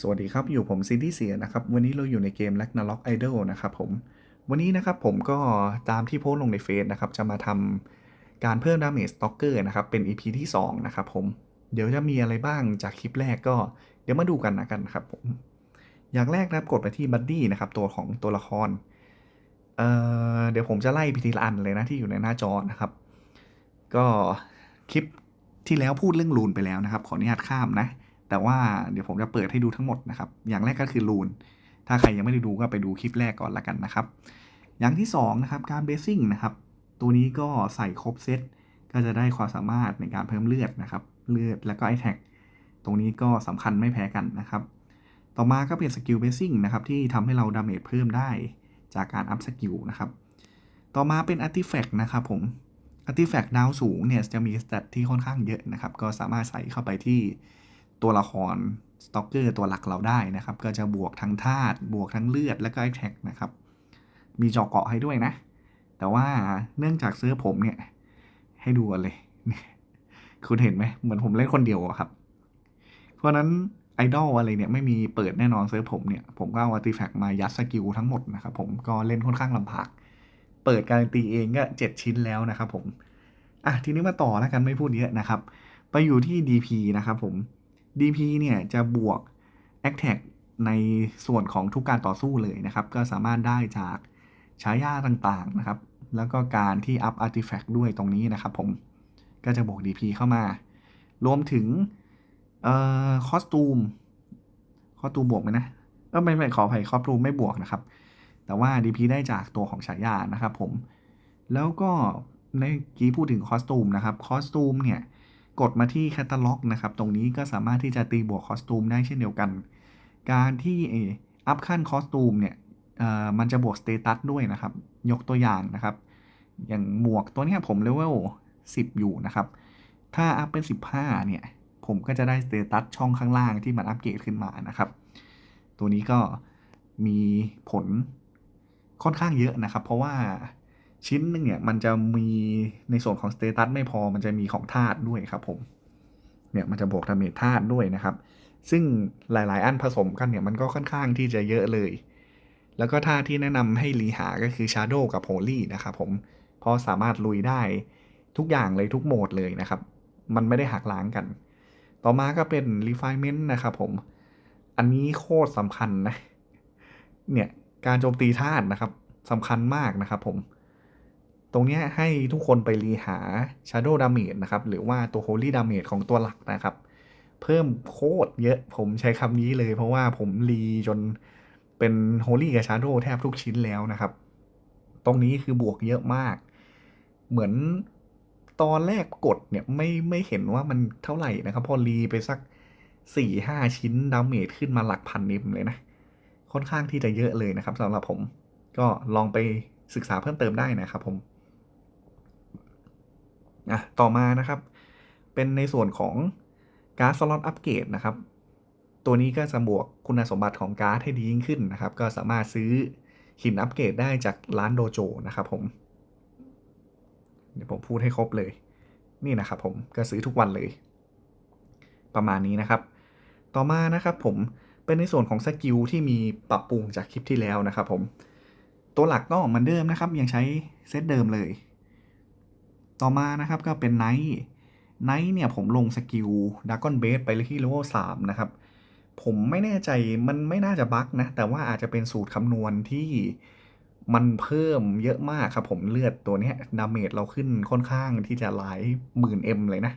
สวัสดีครับ อยู่ผมซินดี้เสียนะครับ วันนี้เราอยู่ในเกม Ragnarok Idol นะครับผม วันนี้นะครับผมก็ตามที่โพสลงในเฟซนะครับ จะมาทำการเพิ่มดาเมจสต็อกเกอร์นะครับ เป็น EP ที่ 2 นะครับผม เดี๋ยวจะมีอะไรบ้างจากคลิปแรกก็เดี๋ยวมาดูกันนะกันครับผม อย่างแรกนะครับกดไปที่บัดดี้นะครับ ตัวของตัวละครเเดี๋ยวผมจะไล่ไปทีละอันเลยนะที่อยู่ในหน้าจอนะครับ ก็คลิปที่แล้วพูดเรื่องรูนไปแล้วนะครับ ขออนุญาตข้ามนะ แต่ว่าเดี๋ยวผมจะเปิดให้ดูทั้งหมดนะครับ อย่างแรกก็คือรูน ถ้าใครยังไม่ได้ดูก็ไปดูคลิปแรกก่อนละกันนะครับ อย่างที่2นะครับการเบสซิ่งนะครับ ตัวนี้ก็ใส่ครบเซตก็จะได้ความสามารถในการเพิ่มเลือดนะครับ เลือดแล้วก็ไอแท็กตรงนี้ก็สำคัญไม่แพ้กันนะครับ ต่อมาก็เป็นสกิลเบสซิ่งนะครับที่ทำให้เราดาเมจเพิ่มได้จากการอัพสกิลนะครับ ต่อมาเป็นอาร์ติแฟกต์นะครับผมอาร์ติแฟกต์ดาวสูงเนี่ยจะมีสเตตที่ค่อนข้างเยอะนะครับ ก็สามารถใส่เข้าไปที่ ตัวละครสต็อกเกอร์ตัวหลักเราได้นะครับ ก็จะบวกทั้งธาตุบวกทั้งเลือดและก็ไอแท็กนะครับ มีจาะเกาะให้ด้วยนะ แต่ว่าเนื่องจากเสื้อผมเนี่ย ให้ดูกันเลย คุณเห็นไหมเหมือนผมเล่นคนเดียวอะครับ เพราะฉะนั้นไอดอลอะไรเนี่ยไม่มีเปิดแน่นอนเซิร์ฟผมเนี่ย ผมก็เอาอาร์ติแฟกต์มายัดสกิลทั้งหมดนะครับผมก็เล่นค่อนข้างลำบาก เปิดการันตีเองก็ 7 ชิ้นแล้วนะครับผม อะทีนี้มาต่อแล้วกันไม่พูดเยอะนะครับ ไปอยู่ที่ DP นะครับผม DP เนี่ยจะบวก a t t a c ในส่วนของทุกการต่อสู้เลยนะครับ ก็สามารถได้จากฉายาต่างๆนะครับ แล้วก็การที่อัพอาร์ติแฟกต์ด้วยตรงนี้นะครับผมก็จะบวก DP เข้ามา รวมถึงเอ่อคอสตูมคอสตูมบวกไหมนะเออไม่ไม่ขออภัยคอสตูมไม่บวกนะครับ แต่ว่า DP ได้จากตัวของฉายานะครับผมแล้วก็ในกี้พูดถึงคอสตูมนะครับคอสตูมเนี่ย กดมาที่แคตตาล็อกนะครับ ตรงนี้ก็สามารถที่จะตีบวกคอสตูมได้เช่นเดียวกัน การที่อัพขั้นคอสตูมเนี่ยมันจะบวกสเตตัสด้วยนะครับ ยกตัวอย่างนะครับ อย่างหมวกตัวนี้ผมเลเวล10 อยู่นะครับ ถ้าอัพเป็น 15 เนี่ย ผมก็จะได้สเตตัสช่องข้างล่างที่มันอัปเกรดขึ้นมานะครับ ตัวนี้ก็มีผลค่อนข้างเยอะนะครับ เพราะว่า ชิ้นหนึ่งเนี่ยมันจะมีในส่วนของสเตตัสไม่พอมันจะมีของธาตุด้วยครับผมเนี่ยมันจะบวกดาเมจธาตุด้วยนะครับ ซึ่งหลาย ๆ อันผสมกันเนี่ยมันก็ค่อนข้างที่จะเยอะเลย แล้วก็ท่าที่แนะนำให้รีหาก็คือ Shadow กับ Holy นะครับผมเพราะสามารถลุยได้ทุกอย่างเลยทุกโหมดเลยนะครับ มันไม่ได้หักล้างกัน ต่อมาก็เป็น Refinement นะครับผม อันนี้โคตรสำคัญนะ เนี่ย การโจมตีธาตุนะครับสำคัญมากนะครับผม ตรงนี้ให้ทุกคนไปรีหา Shadow Damage นะครับ หรือว่าตัว Holy Damage ของตัวหลักนะครับ เพิ่มโคตรเยอะผมใช้คำนี้เลย เพราะว่าผมรีจนเป็น Holy กับ Shadow แทบทุกชิ้นแล้วนะครับ ตรงนี้คือบวกเยอะมาก เหมือนตอนแรกกดเนี่ยไม่ไม่เห็นว่ามันเท่าไหร่นะครับ พอรีไปสักสี่ห้าชิ้นดาเมจขึ้นมาหลักพันนิมเลยนะ ค่อนข้างที่จะเยอะเลยนะครับสำหรับผมก็ลองไปศึกษาเพิ่มเติมได้นะครับผม อะต่อมานะครับ เป็นในส่วนของการ์ดสล็อตอัปเกรดนะครับ ตัวนี้ก็จะบวกคุณสมบัติของการ์ดให้ดียิ่งขึ้นนะครับ ก็สามารถซื้อหินอัปเกรดได้จากร้านโดโจนะครับผม เดี๋ยวผมพูดให้ครบเลย นี่นะครับผมก็ซื้อทุกวันเลย ประมาณนี้นะครับ ต่อมานะครับผมเป็นในส่วนของสกิลที่มีปรับปรุงจากคลิปที่แล้วนะครับผม ตัวหลักก็เหมือนเดิมนะครับ ยังใช้เซตเดิมเลย ต่อมานะครับก็เป็นไนท์ไนท์เนี่ยผมลงสกิลดักกอนเบสไปที่เลเวล3นะครับ ผมไม่แน่ใจมันไม่น่าจะบั๊กนะ แต่ว่าอาจจะเป็นสูตรคำนวณที่มันเพิ่มเยอะมากครับผมเลือดตัวนี้ดาเมจเราขึ้นค่อนข้างที่จะหลายหมื่นเอ็มเลยนะ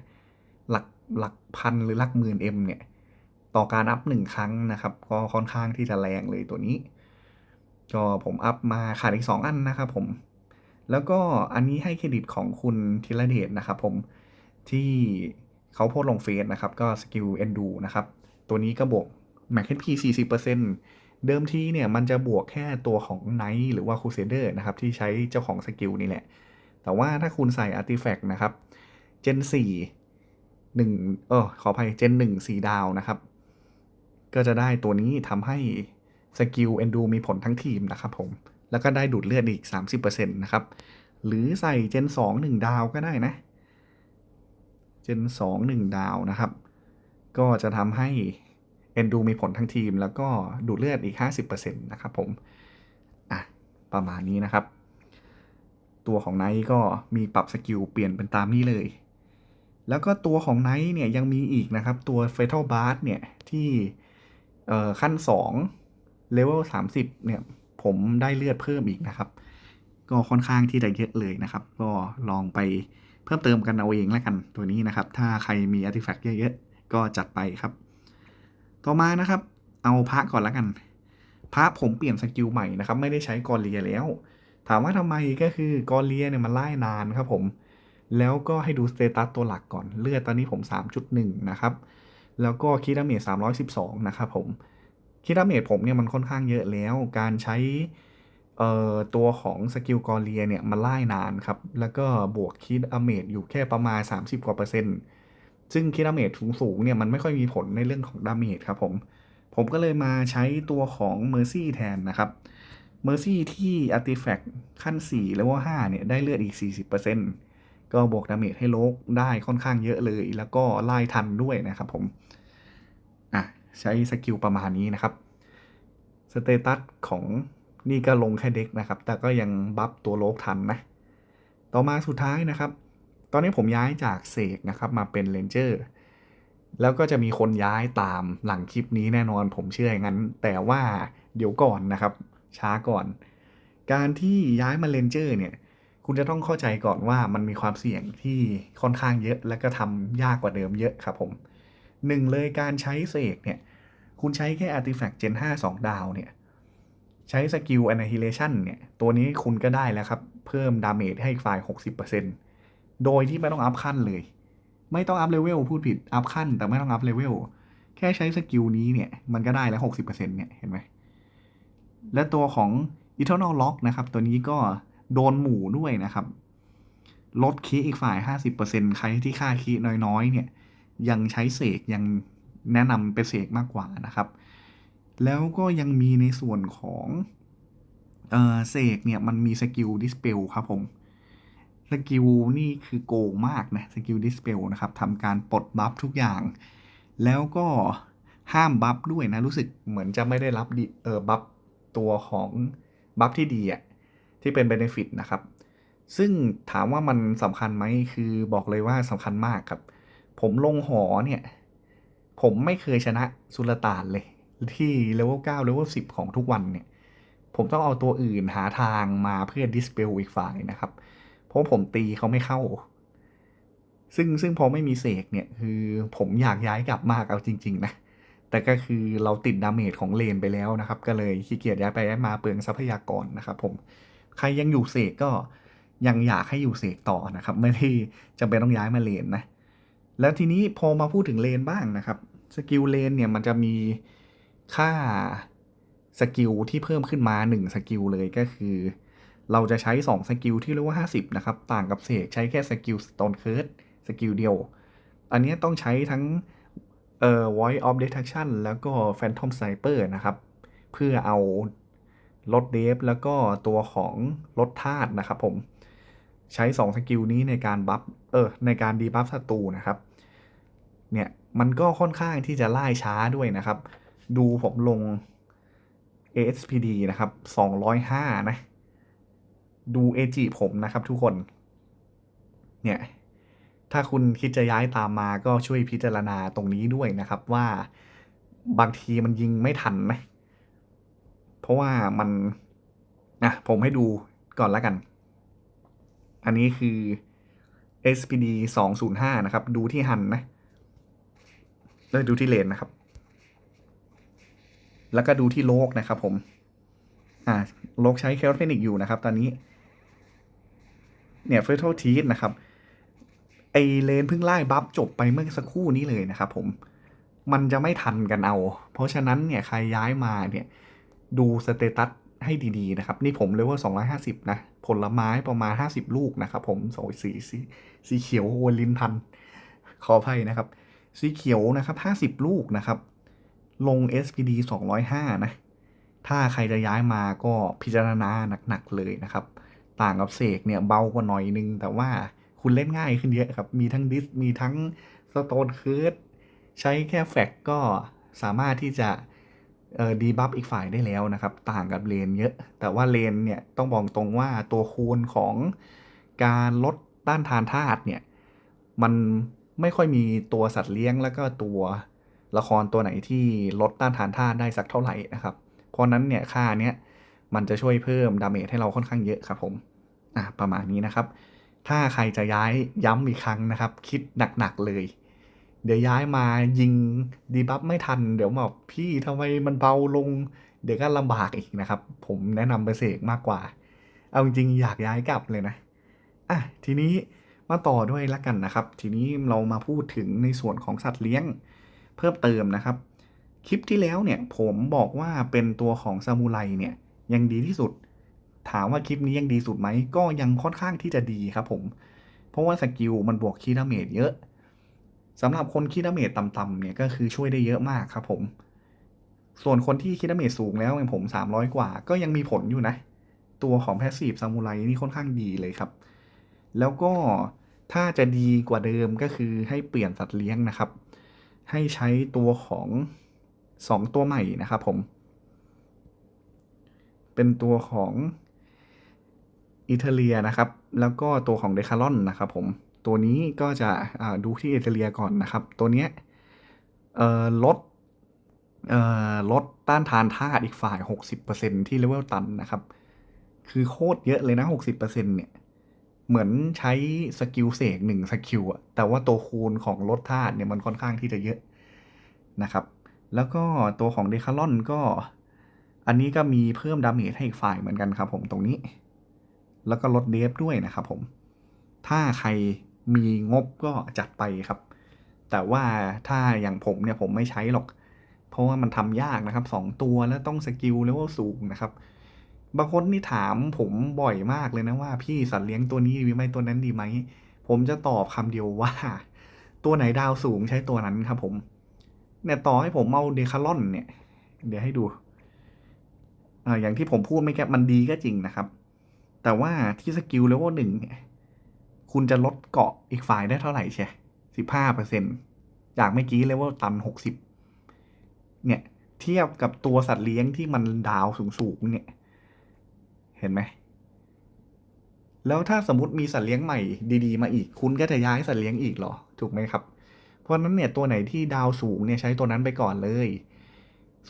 หลักหลักพันหรือหลักหมื่นเอ็มเนี่ย ต่อการอัพหนึ่งครั้งนะครับ ก็ค่อนข้างที่จะแรงเลยตัวนี้ ก็ผมอัพมาขาดอีก 2 อันนะครับผม แล้วก็อันนี้ให้เครดิตของคุณธีรเดชนะครับผมที่เขาโพสลงเฟซนะครับ ก็สกิลเอนดูนะครับ ตัวนี้ก็บวก m a c HP 40%เดิมทีเนี่ยมันจะบวกแค่ตัวของ Knight หรือว่า Crusader นะครับ ที่ใช้เจ้าของสกิลนี่แหละ แต่ว่าถ้าคุณใส่ Artifact นะครับ Gen 4 1เออขออภัย Gen 1 4 ดาวนะครับ ก็จะได้ตัวนี้ทำให้สกิล Endu มีผลทั้งทีมนะครับผม แล้วก็ได้ดูดเลือดอีก 30%นะครับ หรือใส่ Gen 2 1 ดาวก็ได้นะ Gen 2 1 ดาวนะครับ ก็จะทำให้เอนดูมีผลทั้งทีม แล้วก็ดูดเลือดอีก 50%นะครับผม อะ ประมาณนี้นะครับ ตัวของไนท์ก็มีปรับสกิลเปลี่ยนเป็นตามนี้เลย แล้วก็ตัวของไนท์เนี่ยยังมีอีกนะครับ ตัว Fatal b a r เนี่ยที่ขั้น 2 เลเวล 30 เนี่ย ผมได้เลือดเพิ่มอีกนะครับ ก็ค่อนข้างที่จะเยอะเลยนะครับ ก็ลองไปเพิ่มเติมกันเอาเองแล้วกันตัวนี้นะครับ ถ้าใครมีอาร์ติแฟกต์เยอะๆ ก็จัดไปครับ ต่อมานะครับ เอาพระก่อนละกัน พระผมเปลี่ยนสกิลใหม่นะครับ ไม่ได้ใช้กอเลียแล้ว ถามว่าทำไมก็คือกอเลียเนี่ยมันไล่นานครับผม แล้วก็ให้ดูสเตตัสตัวหลักก่อน เลือดตอนนี้ผม 3.1 นะครับ แล้วก็คิดาเมจ312 นะครับผม คิดาเมจผมเนี่ยมันค่อนข้างเยอะแล้ว การใช้ตัวของสกิลกอเลียเนี่ยมันไล่นานครับ แล้วก็บวกคิดาเมจอยู่แค่ประมาณ 30 กว่าเปอร์เซ็นต์ ซึ่งคิดาเมจสูงๆเนี่ยมันไม่ค่อยมีผลในเรื่องของดาเมจครับผม ผมก็เลยมาใช้ตัวของ Mercy แทนนะครับ Mercy ที่ Artifact ขั้น 4 แล้วว่า 5 เนี่ย ได้เลือดอีก 40%ก็บวกดาเมจให้โลกได้ค่อนข้างเยอะเลย แล้วก็ไล่ทันด้วยนะครับผม ใช้สกิลประมาณนี้นะครับสเตตัสของนี่ก็ลงแค่เด็กนะครับ แต่ก็ยังบัฟตัวโลกทันนะ ต่อมาสุดท้ายนะครับ ตอนนี้ผมย้ายจากเสกนะครับมาเป็นเลนเจอร์แล้วก็จะมีคนย้ายตามหลังคลิปนี้แน่นอนผมเชื่ออย่างนั้น แต่ว่าเดี๋ยวก่อนนะครับ ช้าก่อน การที่ย้ายมาเลนเจอร์เนี่ย คุณจะต้องเข้าใจก่อนว่ามันมีความเสี่ยงที่ค่อนข้างเยอะ และก็ทำยากกว่าเดิมเยอะครับผม หนึ่งเลยการใช้เสกเนี่ย คุณใช้แค่ Artifact Gen 5 2 ดาวเนี่ย ใช้สกิล Annihilation เนี่ย ตัวนี้คุณก็ได้แล้วครับ เพิ่มดาเมจให้อีกฝ่าย 60%โดยที่ไม่ต้องอัพขั้นเลย ไม่ต้องอัพเลเวลพูดผิด อัพขั้น แต่ไม่ต้องอัพเลเวลแค่ใช้สกิลนี้เนี่ย มันก็ได้แล้ว 60%เนี่ย เห็นไหม และตัวของ Eternal Lock นะครับ ตัวนี้ก็โดนหมู่ด้วยนะครับ ลดคีย์อีกฝ่าย 50%ใครที่ค่าคีย์น้อยๆเนี่ย ยังใช้เสกยังแนะนำเป็นเสกมากกว่านะครับ แล้วก็ยังมีในส่วนของเออเสกเนี่ยมันมีสกิลดิสเปลครับผมสกิลนี่คือโกงมากนะสกิลดิสเปลนะครับทำการปลดบัฟทุกอย่าง แล้วก็ห้ามบัฟด้วยนะ รู้สึกเหมือนจะไม่ได้รับเออบัฟตัวของบัฟที่ดีอะที่เป็นเบนฟิตนะครับ ซึ่งถามว่ามันสำคัญไหมคือบอกเลยว่าสำคัญมากครับ ผมลงหอเนี่ย ผมไม่เคยชนะสุลต่านเลย ที่เลเวล9เลเวล10ของทุกวันเนี่ย ผมต้องเอาตัวอื่นหาทางมาเพื่อดิสเปลอีกฝ่ายนะครับ เพราะผมตีเขาไม่เข้า ซึ่งซึ่งพอไม่มีเสกเนี่ย คือผมอยากย้ายกลับมากเอาจริง ๆ นะแต่ก็คือเราติดดาเมจของเลนไปแล้วนะครับ ก็เลยขี้เกียจย้ายไปย้ายมาเปลืองทรัพยากรนะครับ ผมใครยังอยู่เสกก็ยังอยากให้อยู่เสกต่อนะครับ ไม่ได้จำเป็นต้องย้ายมาเลนนะ แล้วทีนี้พอมาพูดถึงเลนบ้างนะครับสกิลเลนเนี่ยมันจะมีค่าสกิลที่เพิ่มขึ้นมา 1 สกิลเลยก็คือ เราจะใช้ 2 สกิลที่เรียกว่า 50 นะครับ ต่างกับเสกใช้แค่สกิล Stone Curse สกิลเดียว อันนี้ต้องใช้ทั้งเอ่อ Voice of Detection แล้วก็ Phantom Sniper นะครับ เพื่อเอาลดเดฟแล้วก็ตัวของลดธาตุนะครับผม ใช้ 2 สกิลนี้ในการบัฟเออในการดีบัฟศัตรูนะครับเนี่ยมันก็ค่อนข้างที่จะไล่ช้าด้วยนะครับ ดูผมลง ASPD นะครับ 205 นะ ดู AG ผมนะครับทุกคน เนี่ย ถ้าคุณคิดจะย้ายตามมาก็ช่วยพิจารณาตรงนี้ด้วยนะครับว่าบางทีมันยิงไม่ทันนะ เพราะว่ามัน อะ ผมให้ดูก่อนแล้วกัน อันนี้คือ SPD 205 นะครับ ดูที่หันนะแล้วดูที่เลนนะครับ แล้วก็ดูที่โลกนะครับผม อ่า โลกใช้เคลเทนิกอยู่นะครับ ตอนนี้ เนี่ยเฟอร์ทลทีสนะครับ ไอเลนเพิ่งไล่บัฟจบไปเมื่อสักครู่นี้เลยนะครับผม มันจะไม่ทันกันเอา เพราะฉะนั้นเนี่ยใครย้ายมาเนี่ย ดูสเตตัสให้ดีๆนะครับ นี่ผมเลเวล250 นะ ผลไม้ประมาณ 50 ลูกนะครับผมโอ้ยสีสีสีเขียวโวนลินทัน ขออภัยนะครับ สีเขียวนะครับ 50 ลูกนะครับ ลง SPD 205 นะ ถ้าใครจะย้ายมาก็พิจารณาหนักๆเลยนะครับ ต่างกับเสกเนี่ยเบากว่าหน่อยนึง แต่ว่าคุณเล่นง่ายขึ้นเยอะครับ มีทั้งดิส มีทั้งสโตนเคิร์ดใช้แค่แฟกก็สามารถที่จะ ดีบัฟอีกฝ่ายได้แล้วนะครับ ต่างกับเลนเยอะ แต่ว่าเลนเนี่ยต้องบอกตรงว่าตัวคูณของการลดต้านทานธาตุเนี่ย มันไม่ค่อยมีตัวสัตว์เลี้ยงแล้วก็ตัวละครตัวไหนที่ลดต้านทานธาตุได้สักเท่าไหร่นะครับ เพราะนั้นเนี่ยค่าเนี้ยมันจะช่วยเพิ่มดาเมจให้เราค่อนข้างเยอะครับผมอะประมาณนี้นะครับ ถ้าใครจะย้ายย้ำอีกครั้งนะครับ คิดหนักๆเลย เดี๋ยวย้ายมายิงดีบัฟไม่ทัน เดี๋ยวบอกพี่ทำไมมันเบาลง เดี๋ยวก็ลำบากอีกนะครับ ผมแนะนำไปเสกมากกว่า เอาจริงๆอยากย้ายกลับเลยนะอะทีนี้มาต่อด้วยละกันนะครับ ทีนี้เรามาพูดถึงในส่วนของสัตว์เลี้ยงเพิ่มเติมนะครับ คลิปที่แล้วเนี่ยผมบอกว่าเป็นตัวของซามูไรเนี่ยยังดีที่สุด ถามว่าคลิปนี้ยังดีสุดไหมก็ยังค่อนข้างที่จะดีครับผม เพราะว่าสกิลมันบวกคีดาเมจเยอะ สำหรับคนคีดาเมจต่ำๆเนี่ยก็คือช่วยได้เยอะมากครับผม ส่วนคนที่คีดาเมจสูงแล้วอย่างผม 300 กว่า ก็ยังมีผลอยู่นะ ตัวของแพสซีฟซามูไรนี่ค่อนข้างดีเลยครับ แล้วก็ถ้าจะดีกว่าเดิมก็คือให้เปลี่ยนสัตว์เลี้ยงนะครับ ให้ใช้ตัวของ 2 ตัวใหม่นะครับผม เป็นตัวของอิตาเลียนะครับ แล้วก็ตัวของเดคา r อนนะครับผม ตัวนี้ก็จะดูที่อิตาเลียก่อนนะครับ ตัวเนี้ยลดลดต้านทานธาตุอีกฝ่าย 60%ที่เลเวลตันนะครับ คือโคตรเยอะเลยนะ 60%เนี่ย เหมือนใช้สกิลเสกหนึ่งสกิลอะแต่ว่าตัวคูณของลดธาตุเนี่ยมันค่อนข้างที่จะเยอะนะครับ แล้วก็ตัวของเดคา r อนก็ อันนี้ก็มีเพิ่มดาเมจให้อีกฝ่ายเหมือนกันครับผมตรงนี้ แล้วก็ลดเดฟด้วยนะครับผม ถ้าใคร มีงบก็จัดไปครับ แต่ว่าถ้าอย่างผมเนี่ยผมไม่ใช้หรอก เพราะว่ามันทำยากนะครับ 2 ตัวแล้วต้องสกิลเลเวลสูงนะครับ บางคนนี่ถามผมบ่อยมากเลยนะว่าพี่สัตว์เลี้ยงตัวนี้ดีไหมตัวนั้นดีไหม ผมจะตอบคำเดียวว่า ตัวไหนดาวสูงใช้ตัวนั้นครับผม เนี่ยต่อให้ผมเอาเดคา r อนเนี่ย เดี๋ยวให้ดูอ่าอย่างที่ผมพูดไม่แก้มันดีก็จริงนะครับ แต่ว่าที่สกิลเลเวลหนึ่งเนี่ย คุณจะลดเกาะอีกฝ่ายได้เท่าไหร่ใช่สิบห้าเปอร์เซ็นจากเมื่อกี้เลเวลตันหกสิบเนี่ย เทียบกับตัวสัตว์เลี้ยงที่มันดาวสูงๆเนี่ย เห็นไหม แล้วถ้าสมมติมีสัตว์เลี้ยงใหม่ดีๆ มาอีก คุณก็จะย้ายสัตว์เลี้ยงอีกเหรอ ถูกไหมครับ เพราะนั้นเนี่ยตัวไหนที่ดาวสูงเนี่ยใช้ตัวนั้นไปก่อนเลย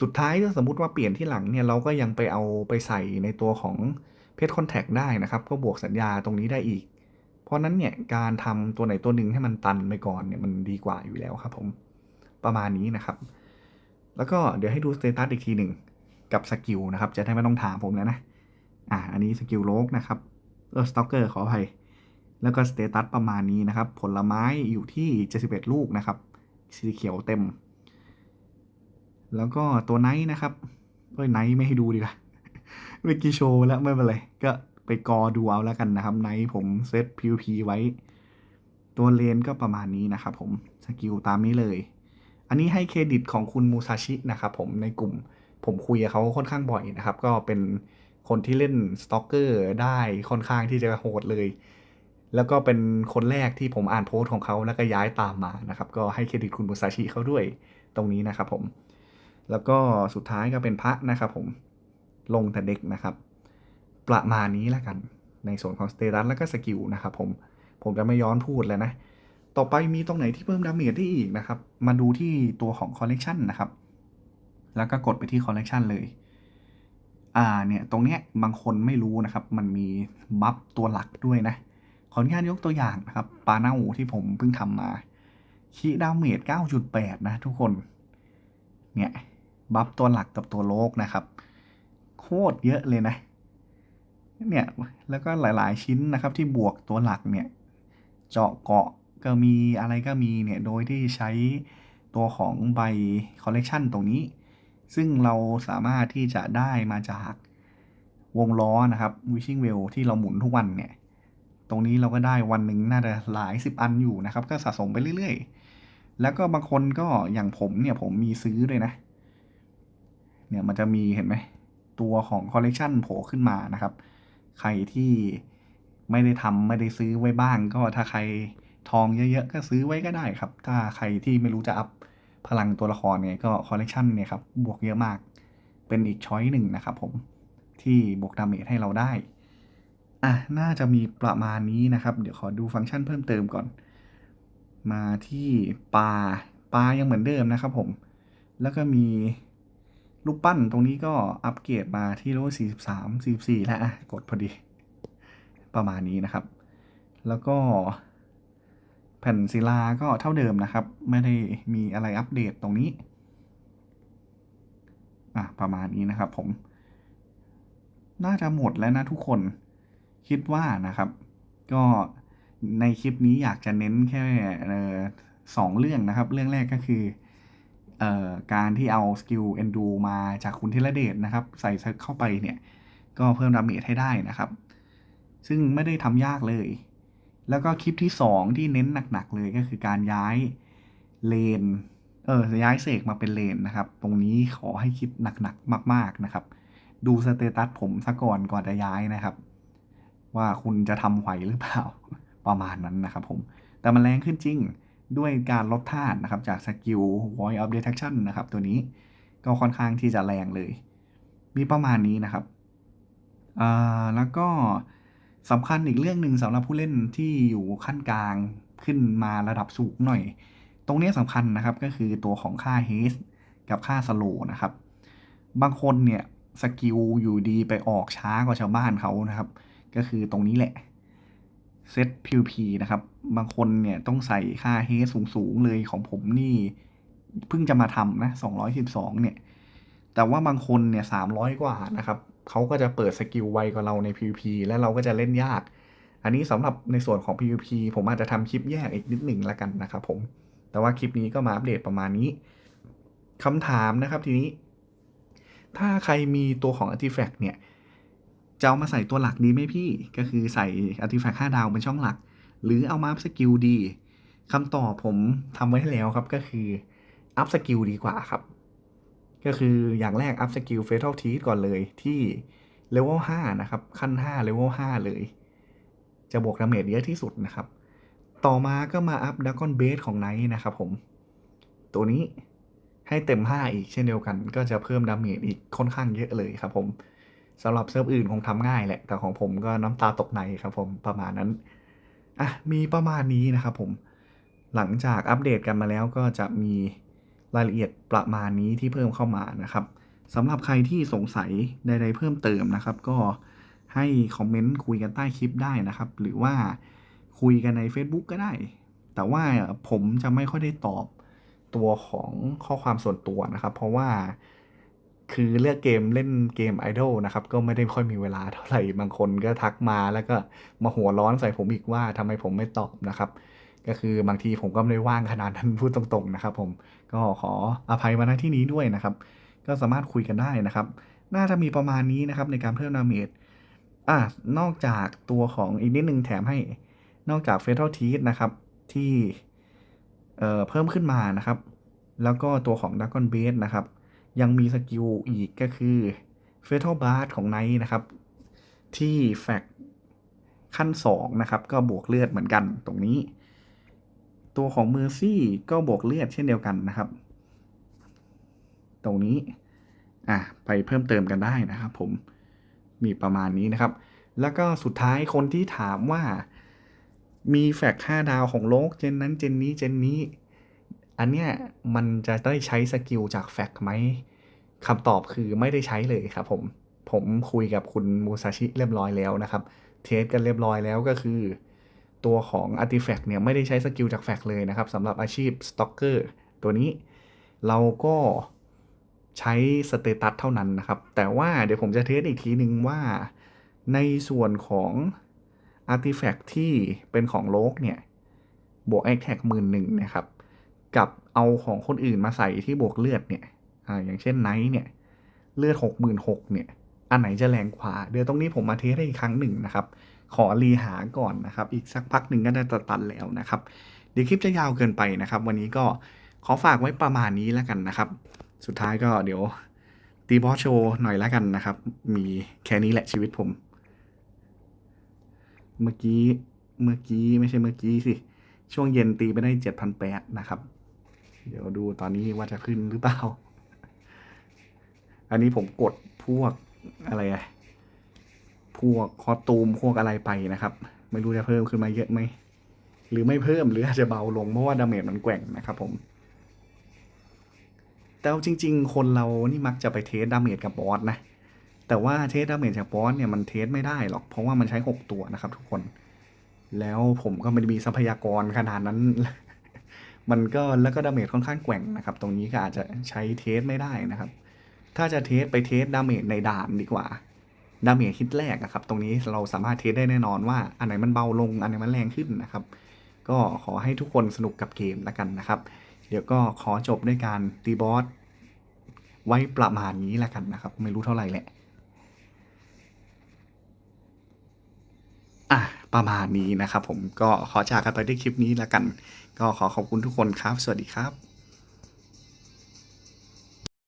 สุดท้ายถ้าสมมติว่าเปลี่ยนที่หลังเนี่ยเราก็ยังไปเอาไปใส่ในตัวของเพจคอนแทคได้นะครับ ก็บวกสัญญาตรงนี้ได้อีก เพราะนั้นเนี่ยการทำตัวไหนตัวหนึ่งให้มันตันไปก่อนเนี่ยมันดีกว่าอยู่แล้วครับผมประมาณนี้นะครับ แล้วก็เดี๋ยวให้ดูสเตตัสอีกทีหนึ่งกับสกิลนะครับ จะได้ไม่ต้องถามผมแล้วนะอ่าอันนี้สกิลโลกนะครับเออสต็อกเกอร์ขออภัยแล้วก็สเตตัสประมาณนี้นะครับ ผลไม้อยู่ที่ 71 ลูกนะครับ สีเขียวเต็ม แล้วก็ตัวไนท์นะครับเอ้ยไนท์ไม่ให้ดูดีกว่าเมื่อกี้โชว์แล้วไม่เป็นไรก็ ไปกอดูเอาแล้วกันนะครับไนท์ผมเซต PVP ไว้ ตัวเลนก็ประมาณนี้นะครับผมสกิลตามนี้เลย อันนี้ให้เครดิตของคุณมูซาชินะครับผมในกลุ่มผมคุยกับเขาค่อนข้างบ่อยนะครับ ก็เป็นคนที่เล่นสต็อกเกอร์ได้ค่อนข้างที่จะโหดเลย แล้วก็เป็นคนแรกที่ผมอ่านโพสต์ของเขาแล้วก็ย้ายตามมานะครับ ก็ให้เครดิตคุณมูซาชิเขาด้วยตรงนี้นะครับผม แล้วก็สุดท้ายก็เป็นพระนะครับผมลงแต่เด็กนะครับ ประมาณนี้แล้วกัน ในส่วนของสเตตัสแล้วก็สกิลนะครับผม ผมจะไม่ย้อนพูดแล้วนะ ต่อไปมีตรงไหนที่เพิ่มดาเมจได้อีกนะครับ มาดูที่ตัวของคอลเลกชันนะครับ แล้วก็กดไปที่คอลเลกชันเลย อ่าเนี่ยตรงเนี้ยบางคนไม่รู้นะครับ มันมีบัฟตัวหลักด้วยนะ ขออนุญาตยกตัวอย่างนะครับปาเน่าที่ผมเพิ่งทำมาคีดาเมจ9.8 นะทุกคน เนี่ย บัฟตัวหลักกับตัวโลกนะครับ โคตรเยอะเลยนะ เนี่ยแล้วก็หลาย ๆ ชิ้นนะครับที่บวกตัวหลักเนี่ยเจาะเกาะก็มีอะไรก็มีเนี่ยโดยที่ใช้ตัวของใบคอลเลกชันตรงนี้ ซึ่งเราสามารถที่จะได้มาจากวงล้อนะครับ wishing well ที่เราหมุนทุกวันเนี่ย ตรงนี้เราก็ได้วันหนึ่งน่าจะหลายสิบอันอยู่นะครับ ก็สะสมไปเรื่อย ๆ แล้วก็บางคนก็อย่างผมเนี่ยผมมีซื้อเลยนะ เนี่ยมันจะมีเห็นไหมตัวของคอลเลกชันโผล่ขึ้นมานะครับ ใครที่ไม่ได้ทำไม่ได้ซื้อไว้บ้าง ก็ถ้าใครทองเยอะๆก็ซื้อไว้ก็ได้ครับ ถ้าใครที่ไม่รู้จะอัพพลังตัวละครเนี่ยก็คอลเลกชันเนี่ยครับบวกเยอะมาก เป็นอีกช้อยหนึ่งนะครับผมที่บวกดาเมจให้เราได้อะน่าจะมีประมาณนี้นะครับ เดี๋ยวขอดูฟังก์ชันเพิ่มเติมก่อน มาที่ปลาปลายังเหมือนเดิมนะครับผม แล้วก็มี รูปปั้นตรงนี้ก็อัปเกรดมาที่โล43 44 แล้วกดพอดี ประมาณนี้นะครับ แล้วก็ แผ่นศิลาก็เท่าเดิมนะครับ ไม่ได้มีอะไรอัปเดตตรงนี้ อะ ประมาณนี้นะครับผม น่าจะหมดแล้วนะทุกคน คิดว่านะครับ ก็ในคลิปนี้อยากจะเน้นแค่สองเรื่องนะครับ เรื่องแรกก็คือ การที่เอาสกิลเอนดูมาจากคุณธีรเดชนะครับ ใส่เข้าไปเนี่ย ก็เพิ่มดาเมจให้ได้นะครับ ซึ่งไม่ได้ทำยากเลย แล้วก็คลิปที่ 2 ที่เน้นหนักๆเลยก็คือการย้ายเลนเออย้ายเสกมาเป็นเลนนะครับ ตรงนี้ขอให้คิดหนักๆมาก ๆนะครับ ดูสเตตัสผมซะก่อนก่อนจะย้ายนะครับ ว่าคุณจะทำไหวหรือเปล่าประมาณนั้นนะครับผมแต่มันแรงขึ้นจริง ด้วยการลดธาตุนะครับจากสกิล void of detection นะครับตัวนี้ก็ค่อนข้างที่จะแรงเลย มีประมาณนี้นะครับแล้วก็สำคัญอีกเรื่องหนึ่งสำหรับผู้เล่นที่อยู่ขั้นกลางขึ้นมาระดับสูงหน่อย ตรงนี้สำคัญนะครับก็คือตัวของค่า h a s t กับค่า slow นะครับ บางคนเนี่ยสกิลอยู่ดีไปออกช้ากว่าชาวบ้านเขานะครับ ก็คือตรงนี้แหละ เซต PVP นะครับ บางคนเนี่ยต้องใส่ค่า haste สูง ๆ เลยของผมนี่เพิ่งจะมาทำนะ 212 เนี่ย แต่ว่าบางคนเนี่ย 300 กว่านะครับ เขาก็จะเปิดสกิลไวกว่าเราใน PVP และเราก็จะเล่นยาก อันนี้สำหรับในส่วนของ PVP ผมอาจจะทำคลิปแยกอีกนิดหนึ่งละกันนะครับผม แต่ว่าคลิปนี้ก็มาอัปเดตประมาณนี้คำถามนะครับทีนี้ ถ้าใครมีตัวของ Artifact เนี่ย จะเอามาใส่ตัวหลักดีไหมพี่ ก็คือใส่ Artifact 5ดาวเป็นช่องหลัก หรือเอามาอัพสกิลดีคำตอบผมทำไว้ให้แล้วครับก็คืออัพสกิลดีกว่าครับ ก็คืออย่างแรกอัพสกิล Fatal Teeth ก่อนเลยที่เลเวล5นะครับ ขั้น5เลเวล5เลย จะบวกดาเมจเยอะที่สุดนะครับ ต่อมาก็มาอัพดักกอนเบสของไนท์นะครับผม ตัวนี้ให้เต็ม 5 อีกเช่นเดียวกัน ก็จะเพิ่มดาเมจอีกค่อนข้างเยอะเลยครับผม สำหรับเซิร์ฟอื่นคงทำง่ายแหละ แต่ของผมก็น้ำตาตกในครับผมประมาณนั้น อะ มีประมาณนี้นะครับผม หลังจากอัปเดตกันมาแล้วก็จะมีรายละเอียดประมาณนี้ที่เพิ่มเข้ามานะครับสำหรับใครที่สงสัยใดๆเพิ่มเติมนะครับ ก็ให้คอมเมนต์คุยกันใต้คลิปได้นะครับ หรือว่าคุยกันใน Facebook ก็ได้ แต่ว่าผมจะไม่ค่อยได้ตอบตัวของข้อความส่วนตัวนะครับ เพราะว่า คือเลือกเกมเล่นเกมไอดอลนะครับ ก็ไม่ได้ค่อยมีเวลาเท่าไหร่ บางคนก็ทักมาแล้วก็มาหัวร้อนใส่ผมอีกว่าทำไมผมไม่ตอบนะครับ ก็คือบางทีผมก็ไม่ได้ว่างขนาดนั้นพูดตรงๆนะครับ ผมก็ขออภัยมาณที่นี้ด้วยนะครับ ก็สามารถคุยกันได้นะครับ น่าจะมีประมาณนี้นะครับในการเพิ่มดาเมจอะนอกจากตัวของอีกนิดนึงแถมให้นอกจาก Fatal Teeth นะครับที่เอ่อเพิ่มขึ้นมานะครับ แล้วก็ตัวของ Dragon b a s e นะครับ ยังมีสกิลอีกก็คือ Fatal Blast ของไนท์นะครับ ที่แฟกขั้น 2 นะครับ ก็บวกเลือดเหมือนกันตรงนี้ ตัวของ Mercy ก็บวกเลือดเช่นเดียวกันนะครับ ตรงนี้อะไปเพิ่มเติมกันได้นะครับ ผมมีประมาณนี้นะครับ แล้วก็สุดท้ายคนที่ถามว่ามีแฟก5ดาวของโลกเจนนั้นเจนนี้เจนนี้ อันเนี้ยมันจะได้ใช้สกิลจากแฟกไหมคำตอบคือไม่ได้ใช้เลยครับผมผมคุยกับคุณมูซาชิเรียบร้อยแล้วนะครับ เทสกันเรียบร้อยแล้วก็คือ ตัวของ Artifact เนี่ยไม่ได้ใช้สกิลจากแฟกเลยนะครับสำหรับอาชีพสต็อกเกอร์ตัวนี้เราก็ใช้สเตตัสเท่านั้นนะครับ แต่ว่าเดี๋ยวผมจะเทสอีกทีหนึ่งว่า ในส่วนของอาร์ติแฟกต์ที่เป็นของโลกเนี่ย บวกแอคแท็กหมื่นหนึ่งนะครับ กับเอาของคนอื่นมาใส่ที่บวกเลือดเนี่ยอ่าอย่างเช่นไนท์เนี่ยเลือดหกหมื่นหกเนี่ยอันไหนจะแรงกว่า เดี๋ยวตรงนี้ผมมาเทสให้อีกครั้งหนึ่งนะครับ ขอรีหาก่อนนะครับ อีกสักพักหนึ่งก็ได้ตัดแล้วนะครับ เดี๋ยวคลิปจะยาวเกินไปนะครับ วันนี้ก็ขอฝากไว้ประมาณนี้แล้วกันนะครับ สุดท้ายก็เดี๋ยวตีบอสโชว์หน่อยแล้วกันนะครับ มีแค่นี้แหละชีวิตผม เมื่อกี้เมื่อกี้ไม่ใช่เมื่อกี้สิ ช่วงเย็นตีไปได้เจ็ดพันแปดนะครับ เดี๋ยวดูตอนนี้ว่าจะขึ้นหรือเปล่า อันนี้ผมกดพวกอะไรอะพวกคอตูมพวกอะไรไปนะครับ ไม่รู้จะเพิ่มขึ้นมาเยอะไหม หรือไม่เพิ่มหรืออาจจะเบาลงเพราะว่าดาเมจมันแกว่งนะครับผมแต่จริง ๆ คนเรานี่มักจะไปเทสดาเมจกับบอสนะ แต่ว่าเทสดาเมจจากบอสเนี่ยมันเทสไม่ได้หรอก เพราะว่ามันใช้ 6 ตัวนะครับทุกคน แล้วผมก็ไม่ได้มีทรัพยากรขนาดนั้น มันก็แล้วก็ดาเมจค่อนข้างแกว่งนะครับ ตรงนี้ก็อาจจะใช้เทสไม่ได้นะครับ ถ้าจะเทสไปเทสดาเมจในด่านดีกว่าดาเมจฮิตแรกอะครับ ตรงนี้เราสามารถเทสได้แน่นอนว่า อันไหนมันเบาลง อันไหนมันแรงขึ้นนะครับ ก็ขอให้ทุกคนสนุกกับเกมแล้วกันนะครับ เดี๋ยวก็ขอจบด้วยการตีบอสไว้ประมาณนี้แล้วกันนะครับ ไม่รู้เท่าไหร่แหละอะประมาณนี้นะครับผมก็ขอจากกันไปด้วยคลิปนี้แล้วกัน ก็ขอขอบคุณทุกคนครับ สวัสดีครับ